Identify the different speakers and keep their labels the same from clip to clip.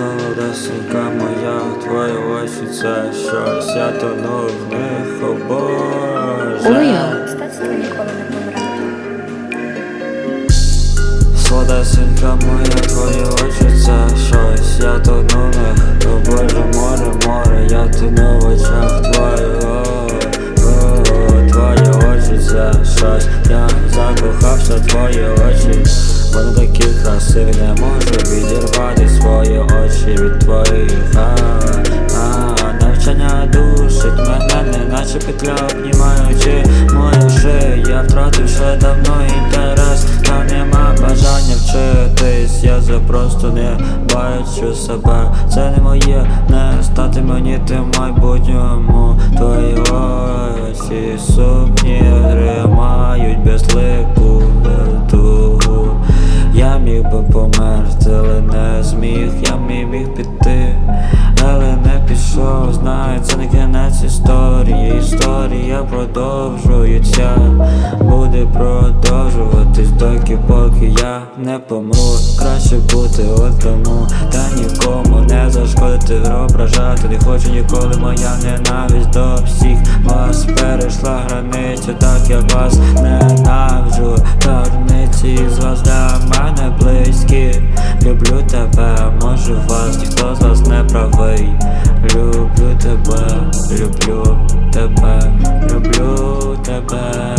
Speaker 1: Солодесенька моя, твої очі це щось, я тону в них, о Боже.
Speaker 2: Ой-ой.
Speaker 3: Ніколи не помирає.
Speaker 1: Солодесенька моя, твої очі це щось, я тону в них, о Боже, море, море, я тону в очах твоїх, твої очі це щось, я закохався твої очі. Вони такі красиві, не можу твоїх. А, а, навчання душить мене, неначе петля обнімаючи мою шию. Я втратив ще давно інтерес, та нема бажання вчитись. Я за просто не бачу себе. Це не моє, не стати мені тим майбутньому. Твої очі сумні тримають безлику тугу. Міг би померти, але не зміг, я міг міг піти, але не пішов, знаю, це не кінець історії, історія продовжується, буде продовжуватись, доки поки я не помру. Краще бути одному, та нікому не зашкодити, ображати не хочу ніколи. Моя ненависть до всіх вас перейшла границю, так я вас ненавиджу, та одиниці з вас для мене близькі. Люблю тебе, може вас ніхто з вас не правий. Люблю тебе, люблю тебе, люблю тебе.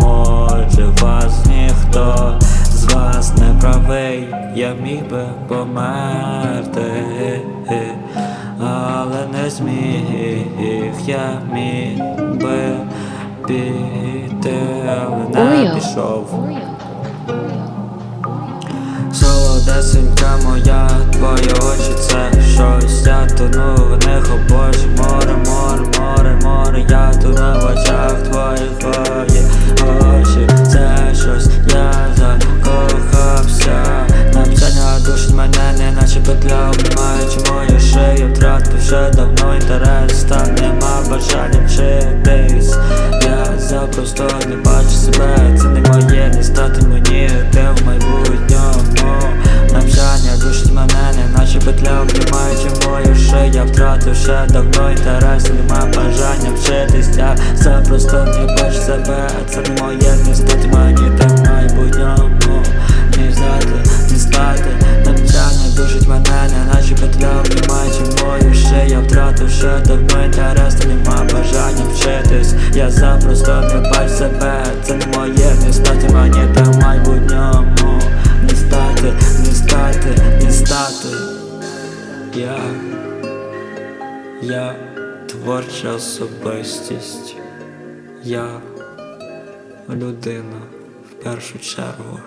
Speaker 1: Може вас ніхто з вас не правий. Я міг би померти, але не зміг, я міг би піти, але не пішов. Солодесенька моя, твої очі це щось, я тону в них, о море, море, море, море, я тону в очах твоїх твої очі, це щось, я закохався. Навчання душить мене, неначе петля обнімаючи мою шию, втратив вже давно? Інтерес, та нема бажання я втратив ще давно нема бажання вчитись. Я запросто не бачу себе, це не моє, не стати мені, в майбутньому. Не знати, не стати, навчання душить мене, неначе петля обнімаючи мою шию, я втратив ще давно інтерес, та нема бажання вчитись. Я запросто не бачу себе, це не моє, не стати мені, те я творча особистість. Я людина в першу чергу.